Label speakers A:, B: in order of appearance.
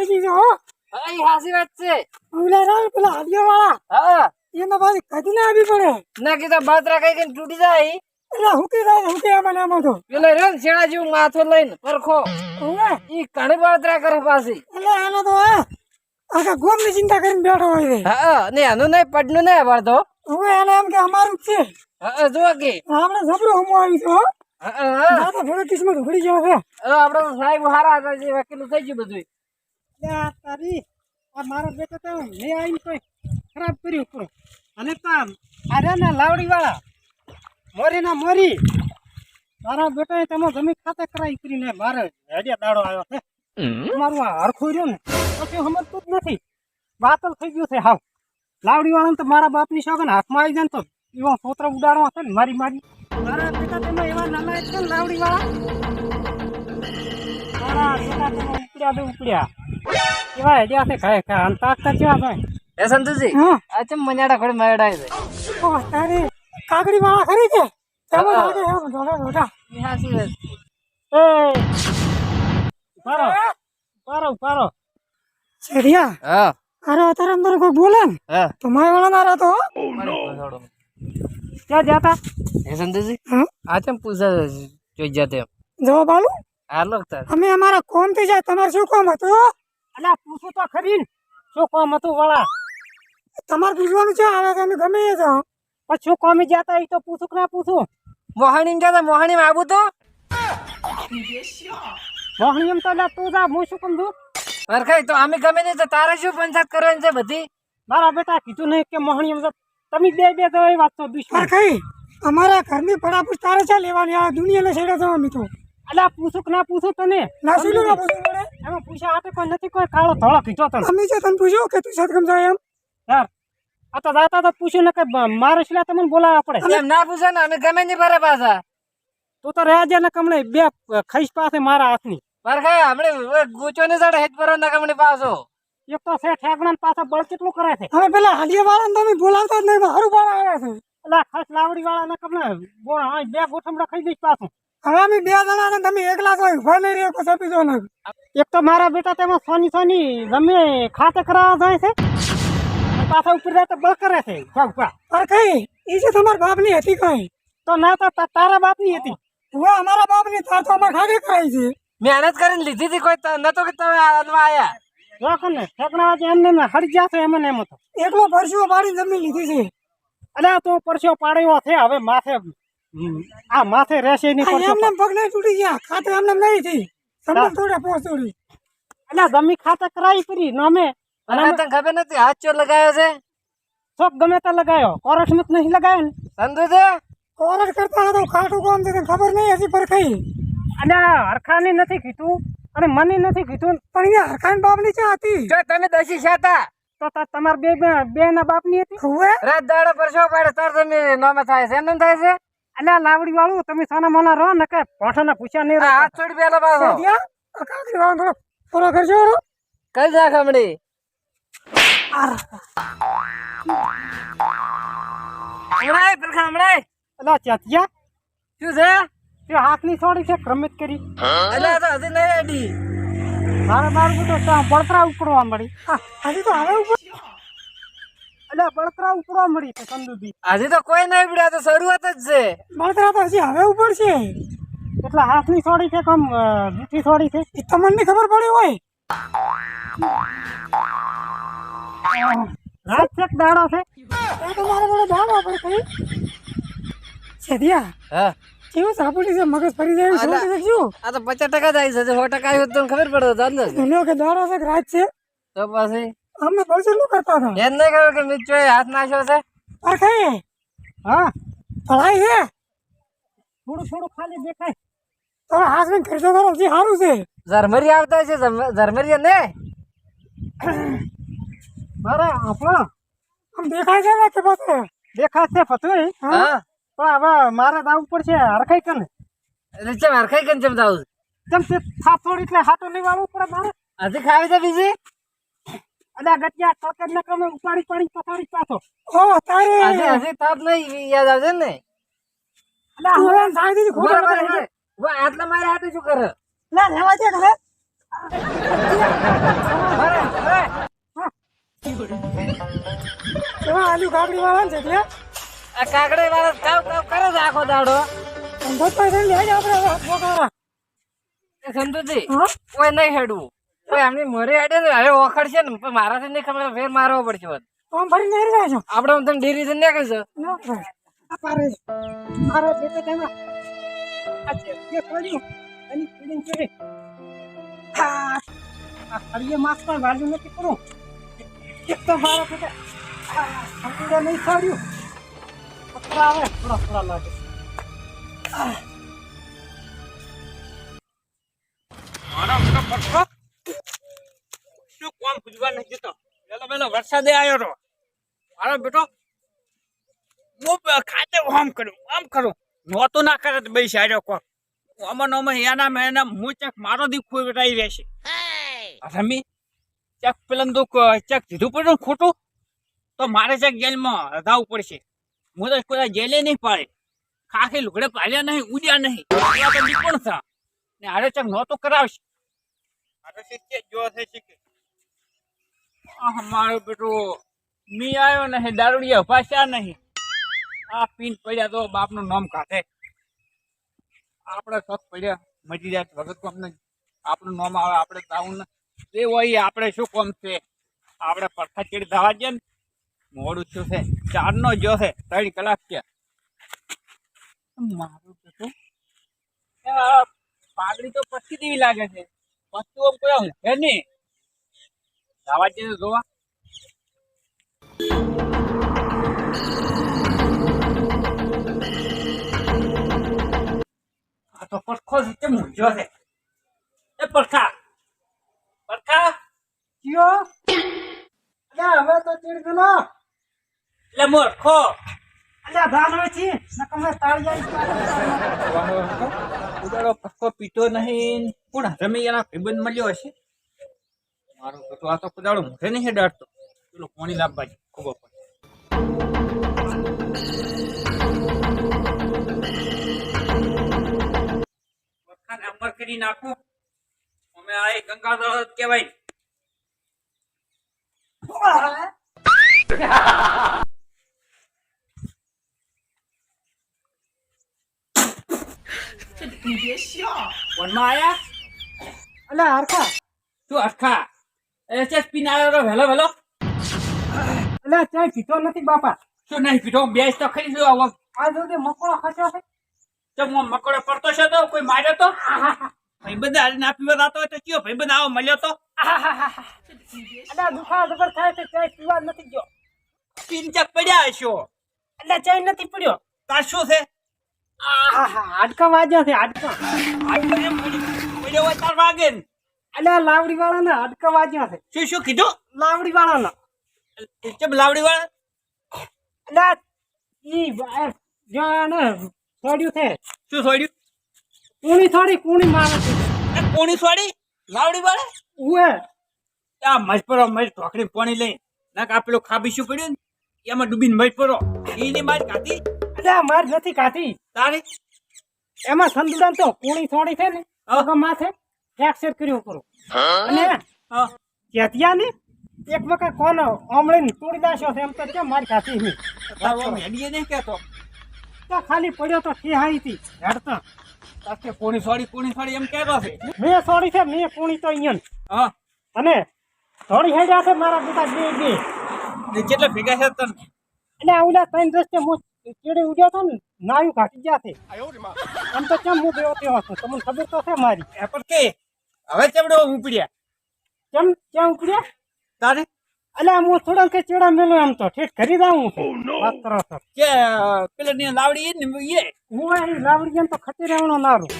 A: પૈસી છે હો
B: હા ઈ હાસી વાત છે.
A: ઓલા રાવ પેલા હાડિયા વાળા.
B: હા.
A: એને પાછી કદી ના આવી પડે.
B: ના કીધા બાતરા કઈ કઈ તૂટી જાય
A: એટલે હુકી રાવ હુકી આમાં ને આમાં તો.
B: પેલો ને શેણા જેવું માથું લઈને પરખો.
A: હવે
B: ઈ ઘણી બાતરા કરે પાછી.
A: એટલે આનો તો હે આખા ગોમની ચિંતા કરીને બેઠો હોય છે.
B: હા ને એનું નહીં પડનું નહીં વાળતો.
A: હવે એને એમ કે અમારું જ છે.
B: હા જો કે.
A: આપણે જબરું હમું આવી છે હો.
B: હા,
A: તો થોડો કિસ્મત ઉખડી ગયો છે.
B: આપડે તો સાહેબ હારા હતા જે વકીલ થઈ ગયું બધું
A: આ તારી આ મારો બેટો તો મેં આવીને કોઈ ખરાબ કર્યું કોઈ અને તો આર્યાના લાવડીવાળા લાવડી વાળા મોરી. મોરી મારા બેટાએ તમે જમીન ખાતે કરાઈ કરીને મારે હેડિયા દાડો આવ્યો છે. તમારું આ હરખું રહ્યો ને પછી સમજતું જ નથી. બાતલ થઈ ગયું છે હાવ. લાવડીવાળાને તો મારા બાપની શોખને હાથમાં આવી જાય ને તો એવા સોત્ર ઉડાડવા છે ને મારી મારી. મારા બેટા તમે એવા નાના છે ને લાવડીવાળા? મારા બેટા તમે ઉપડ્યા તો ઉપડ્યા? કેવા હેડિયા છે ખાય ખા અને તાકતા કેવા ભાઈ?
B: એ સંતુજી?
A: હા.
B: આ ચમ મજાડા ખોડી મજાડા છે.
A: ઓ તારે કાગડી વાળા ખરી છે? તમે લાગે એમ ધોળા ધોળા
B: નિહાસી
A: એ પારો પારો પારો સેડિયા
B: હા.
A: અરે અત્યારે અંદર કોઈ બોલે ને? તો માય વાળા ના રહેતો ક્યાં જતા
B: એ સંતુજી?
A: હા
B: આ ચમ પૂછા જોઈ જતે
A: જવાબ આલું?
B: લોક તાર.
A: અમે અમારા કોમથી જાય તમારે શું કોમ હતું? અલ્યા પૂછું તો ખરી. ને શું કોમ હતું વાળા? તમારે પૂછવાનું છે આવે તમે ગમે એ જાઓ. પછી શું કોમી જતા એ તો પૂછું કે ના પૂછું?
B: મોહાણી ગયા જતા મોહાણી માં આવું તો?
A: મોહણી એમ તો તું જા હું શું કમ છું?
B: પરખાય તો અમે ગમે નહીં તો તારે શું પંચાયત કરવાની છે બધી?
A: મારા બેટા કીધું નહીં કે મોહણી એમ તો તમે બે બે તો એ વાત તો દુશ્મન. કઈ અમારા ઘરની પડાપૂછ તારે છે લેવાની? આ દુનિયાને છેડા અમે તો. અલ્યા પૂછું કે ના પૂછું તને? ના શું ના પૂછું મને? એમાં પૂછ્યા આપે કોઈ નથી કોઈ કાળો ધોળો કીધો તને. અમે જે તને પૂછ્યું કે તું સદગમ જાય એમ? યાર આ તો દાતા તો પૂછ્યું ને કે મારે સિલા તમને બોલાવવા પડે.
B: એમ ના પૂછે ને અમે ગમે નહીં ભરે પાછા.
A: તું તો રહ્યા ને કમણે બે ખઈશ પાસે મારા હાથની.
B: બરખા હમણે ગૂંચો ને જડે હેજ ભરો ના કમણે પાછો.
A: એક તો છે ઠેકણા પાછા બળ કેટલું કરે છે? હવે પેલા હાડિયા વાળા તમે બોલાવતા જ નહીં મારું પાડા આવે છે. એટલે ખાસ લાવડી વાળા ને કમણે બોણ હા, બે ગોઠમડા ખાઈ દઈશ પાછું. હવે અમે બે જણા ને તમે એકલા તો ઊભા નહીં રહ્યો પછી દો ને એક તો મારા બેટા તેમાં સોની સોની ગમે ખાતે કરાવવા જાય છે. પાછા ઉપર જાય તો બળ કરે છે. અરે કઈ? એ છે તમારા બાપની હતી કઈ? તો ના તો તા- તારા બાપની હતી. હવે અમારા બાપની તાર તો અમારે ખાતે કરાઈ છે.
B: મહેનત કરીને લીધી હતી કોઈ ન નતો કે તમે આનવા આયા.
A: જોખો ને ઠેકણા એમને એમને હળી છે એમ ને એમ તો. એકલો પરસ્યો પાડી જમીન લીધી છે. અલ્યા તો પરસ્યો પાડ્યો છે હવે માથે આ માથે રહેશે નહીં પરસ્યો એમને પગ તૂટી ગયા. ખાતે એમને નહીં થઈ. સમજ પોસ તોડી અલ્યા જમી ખાતે કરાવી કરી નામે
B: અને તને ખબર નથી હાથ ચોર લગાયો છે?
A: ચોક ગમે તે લગાયો. કોરસ મત નહીં લગાયો ને.
B: સમજો છે?
A: કોરસ કરતા હતો ખાટું કોમ છે ખબર નહીં હજી પર કઈ અને હરખાની નથી કીધું અને મને નથી કીધું. પણ એ હરખાન બાપની ચા હતી.
B: જો તમે દસી છાતા.
A: તો તમાર બે બે- ના બાપની હતી? હવે
B: રાત દાડો શો પાડે તાર તમે નોમે થાય છે? એમ થાય છે?
A: અલ્યા લાવડી વાળું તમે સાના મોના રહો ને કે પાછાના પૂછ્યા નહીં
B: આ હાથ છોડી પેલા પાછો
A: કાકડી વાળો થોડો થોડો કરજો
B: કઈ જા ખમડી હમણાં પરખા હમણાં
A: અલ્યા ચાતિયા
B: શું છે?
A: તે હાથની છોડી છે ક્રમિત કરી.
B: અલ્યા તો હજી નહીં અડી
A: મારે મારું બધું ત્યાં ઉપડવા મળી. હજી તો હવે ઉપર અલ્યા બળતરા ઉપડવા મળી છે કંદુદી.
B: હજી તો કોઈ નહીં પડ્યા તો શરૂઆત જ છે.
A: બળતરા તો હજી હવે ઉપડશે એટલે હાથની થોડી છે કમ મીઠી થોડી છે? એ તમને ખબર પડી હોય? રાત છે કે દાડો છે? તો મારે બધો દાડો આપણે કઈ. છેદિયા
B: હા.
A: કેવું સાપુડી છે? મગજ ફરી જાય. શું?
B: આ તો પચાસ ટકા જાય છે સો ટકા આવ્યું તમને ખબર પડે તો અંદર
A: કે દાડો છે કે રાત છે?
B: તો પછી?
A: અમને પરસે શું કરતા હતા.
B: એમ નહીં ખબર કે મિત્ર હાથ નાખ્યો છે?
A: ખાઈએ હા. ભલાઈ છે. થોડું થોડું ખાલી દેખાય. તમે હાથ ને ખર્ચો કરો જે સારું છે.
B: ઝરમરી આવતા છે ઝરમરી ને?
A: મારે આપણો આમ દેખાય છે ને કે પછી? દેખાય છે પતું
B: હા.
A: પણ હવે મારે જવું પડશે હરખાઈ કને
B: એટલે ચમ હરખાઈ કેમ ચમ થાવું
A: કેમ તે થાથોડ એટલે હાટો નહીં વાળવું પડે મારે?
B: હજી ખાવી છે બીજી?
A: આ ગટિયા ટોકેટ ને કમે ઉપાડી પાડી પથાડી પાછો. ઓ તારે!
B: હજી હજી તાપ નહીં યાદ આવશે ને.
A: અલા હવે સાઈ દીધી ખોટા
B: રહે, ઊભા. આટલા મારે હાથે શું કરે?
A: ના લેવા દે ઘરે
B: ભરે, ભરે.
A: એમાં આલુ ગાબડી વાળા છે ત્યાં
B: આ કાકડી વાળા કાવ કાવ કરે છે આખો દાડો.
A: ધંધો થઈ જાય આપણે બોકારા
B: એ કોઈ નહીં હેડવું. કોઈ મરી આડે હવે ઓખડશે ને પણ મારાથી નહીં ખબર ફેર મારવો પડશે.
A: કોમ ભરી નહીં રહ્યા છો.
B: આપણે આમ તમે ડેરી થી નીકળી છે.
A: ના ભાઈ. આ પારે મારા બેટા તેમાં આ છે એ એની ફીડિંગ છે આ આ માસ પણ વાલ્યું નથી કરું એક તો મારા બેટા આ નહીં છોડ્યું પકડા આવે થોડા થોડા લાગે.
C: મારા બેટો પૂજવા નથી જતો. પેલો પેલો વરસાદે આવ્યો હતો મારો બેટો. હું ખાતે આમ કરું આમ કરું. નહોતું ના કરે તો બે સાર્યો કોક. અમન નોમાં એના મેં એના હું ચક મારો દીકરો રહી રહેશે. રમી? ચક પેલા દુઃખ, ચક દીધું પડ્યું ખોટું? તો મારે ચક જેલમાં રધાવું પડશે. હું તો કોઈ જેલે નહીં પાડે. ખાખી લુગડે પાડ્યા નહીં, ઉડ્યા નહીં. એવા તો નીકળ થા. ને આરે ચક નહોતું કરાવશે. અરે શીખે, જો છે શીખે. મારો બેટો મી આવ્યો નહીં, દારૂડિયા ભાષા નહીં. આ પીન પડ્યા તો બાપનું નામ કાઢે. આપણે શોખ પડ્યા મજી જાય વગર કોમ નહીં. આપણું નામ આવે આપણે તાવું ને તે હોય, આપણે શું કોમ છે? આપણે પડખા ચીડી થવા જઈએ ને, મોડું શું છે. ચારનો જો છે, ત્રણ કલાક છે મારું બેટો પાઘડી તો પછી દેવી લાગે છે. વસ્તુઓ કોઈ છે નહીં. દાવા જઈને જોવા? આ તો પડખો છે તે છે? એ પડખા. પડખા?
A: કયો? અલ્યા હવે તો ચીડ ગયો
C: એટલે મૂર્ખો.
A: અલ્યા ધાન છે. નકમે જાય
C: ઉદાડો પડખો પીતો નહીં. પણ રમી એના ભાઈબંધ મળ્યો હશે? મારો તો આ તો કુદાડો મોઢે નહીં ડરતો પેલો પાણી લાવવા જ ખૂબ પડે અમર કરી નાખું. અમે આ ગંગાધર કહેવાય આયા?
A: અલ્યા હરખા.
C: તું અટકા એ ના આવ્યો તો વહેલો વહેલો.
A: એટલે ચાય પીતો નથી બાપા.
C: શું નહીં પીઠો બેસ તો ખરી જો આવો.
A: આ સુધી મકોડો ખસ્યો છે.
C: તો હું મકોડો પડતો છે તો કોઈ માર્યો તો? ભાઈબંધ હારી ના પીવા રાતો તો કયો? ભાઈબંધ આવો મળ્યો તો?
A: અલ્યા દુખાવા જબર થાય છે ચાય પીવા નથી ગયો.
C: પિંચક પડ્યા હશો.
A: એટલે ચાય નથી પડ્યો.
C: તાર શું છે?
A: આહા હાડકા વાજ્યા છે હાડકા.
C: હાડકા એમ પડ્યો હોય તાર વાગે ને.
A: અલ્યા લાવડી વાળાના હાડકા વાજ્યા છે.
C: શું શું કીધું?
A: લાવડી વાળાના
C: ચમ લાવડી વાળા
A: અલ્યા ઈ જો ને છોડ્યું છે.
C: શું છોડ્યું
A: કુણી થોડી કુણી મારે છે.
C: કોણી છોડી લાવડી વાળા
A: ઉએ
C: આ મજપરો મજ ઢોકળી પાણી લઈ. નાક આ પેલું ખાબી શું પડ્યું ને? એમાં ડૂબીને મજપરો એની માર કાતી
A: અલ્યા માર નથી કાતી
C: તારી?
A: એમાં સંતુલન તો કુણી થોડી છે ને. માથે ફ્રેક્ચર કર્યું કરું. અને
C: હા
A: ચેતિયા ને એક વખત કોનો આમળીને તોડી દાશો છે એમ તો કેમ મારી ખાતી નહીં?
C: તારો આમ હેડીએ નહીં કહેતો
A: તો? ખાલી પડ્યો તો ઠેહાઈ હતી હેડતા.
C: તાકે કોણી સોડી કોણી સોડી એમ કેતો છે?
A: મેં સોડી છે મેં કોણી તો અહીંયા
C: હા.
A: અને થોડી હેડ્યા છે મારા બેટા બે બે.
C: ને કેટલા ભેગા છે તને?
A: એટલે ઓલા ત્રણ રસ્તે હું ચીડી ઉડ્યો હતો ને નાયું ઘાટી ગયા છે. એમ તો કેમ હું ગયો તેવો છું? તમને ખબર તો છે મારી.
C: એ પણ કે હવે ચેવડો ઉપડ્યા?
A: કેમ ક્યાં ઉપડ્યા?
C: તારે?
A: અલ્યા હું થોડો કે ચેડા મેલો એમ તો. ઠીક કરી દઉં હું વાત કરો છો.
C: કે પેલા ની લાવડી એ ને એ?
A: હું એની લાવડી એમ તો ખટી રહેવાનો નારું.